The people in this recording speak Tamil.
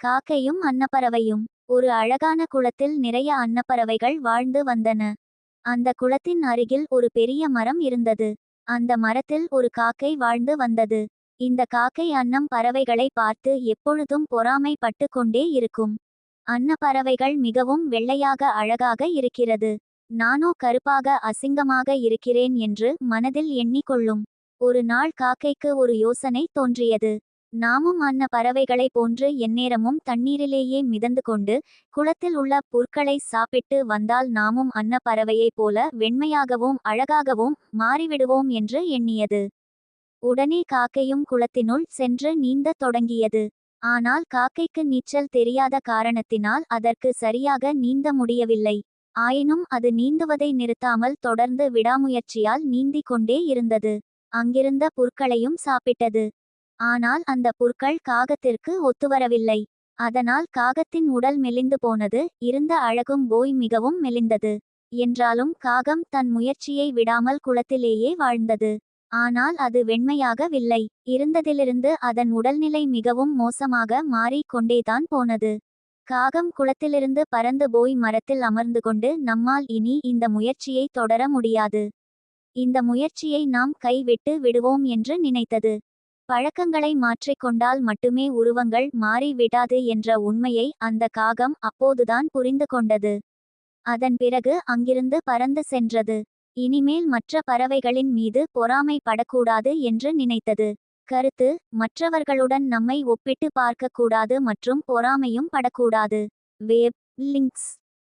காக்கையும் அன்னப்பறவையும். ஒரு அழகான குளத்தில் நிறைய அன்னப்பறவைகள் வாழ்ந்து வந்தன. அந்த குளத்தின் அருகில் ஒரு பெரிய மரம் இருந்தது. அந்த மரத்தில் ஒரு காக்கை வாழ்ந்து வந்தது. இந்த காக்கை அன்னம் பறவைகளை பார்த்து எப்பொழுதும் பொறாமை பட்டு கொண்டே இருக்கும். அன்னப்பறவைகள் மிகவும் வெள்ளையாக அழகாக இருக்கிறது. நானோ கருப்பாக அசிங்கமாக இருக்கிறேன் என்று மனதில் எண்ணிக்கொள்ளும். ஒரு நாள் காக்கைக்கு ஒரு யோசனை தோன்றியது. நாமும் அன்ன பறவைகளை போன்று எந்நேரமும் தண்ணீரிலேயே மிதந்து கொண்டு குளத்தில் உள்ள புற்களை சாப்பிட்டு வந்தால் நாமும் அன்ன பறவையைப் போல வெண்மையாகவும் அழகாகவும் மாறிவிடுவோம் என்று எண்ணியது. உடனே காக்கையும் குளத்தினுள் சென்று நீந்தத் தொடங்கியது. ஆனால் காக்கைக்கு நீச்சல் தெரியாத காரணத்தினால் அதற்கு சரியாக நீந்த முடியவில்லை. ஆயினும் அது நீந்துவதை நிறுத்தாமல் தொடர்ந்து விடாமுயற்சியால் நீந்திக் கொண்டே இருந்தது. அங்கிருந்த புற்களையும் சாப்பிட்டது. ஆனால் அந்த புற்கள் காகத்திற்கு ஒத்துவரவில்லை. அதனால் காகத்தின் உடல் மெலிந்து போனது இருந்த அழகும் போய் மிகவும் மெலிந்தது. என்றாலும் காகம் தன் முயற்சியை விடாமல் குளத்திலேயே வாழ்ந்தது. ஆனால் அது வெண்மையாகவில்லை. இருந்ததிலிருந்து அதன் உடல்நிலை மிகவும் மோசமாக மாறிக்கொண்டேதான் போனது. காகம் குளத்திலிருந்து பறந்து போய் மரத்தில் அமர்ந்து கொண்டு நம்மால் இனி இந்த முயற்சியை தொடர முடியாது. இந்த முயற்சியை நாம் கைவிட்டு விடுவோம் என்று நினைத்தது. பழக்கங்களை மாற்றிக்கொண்டால் மட்டுமே உருவங்கள் மாறிவிடாது என்ற உண்மையை அந்த காகம் அப்போதுதான் புரிந்து கொண்டது. அதன் பிறகு அங்கிருந்து பறந்து சென்றது. இனிமேல் மற்ற பறவைகளின் மீது பொறாமை படக்கூடாது என்று நினைத்தது. கருத்து மற்றவர்களுடன் நம்மை ஒப்பிட்டு பார்க்கக்கூடாது மற்றும் பொறாமையும் படக்கூடாது. Web links.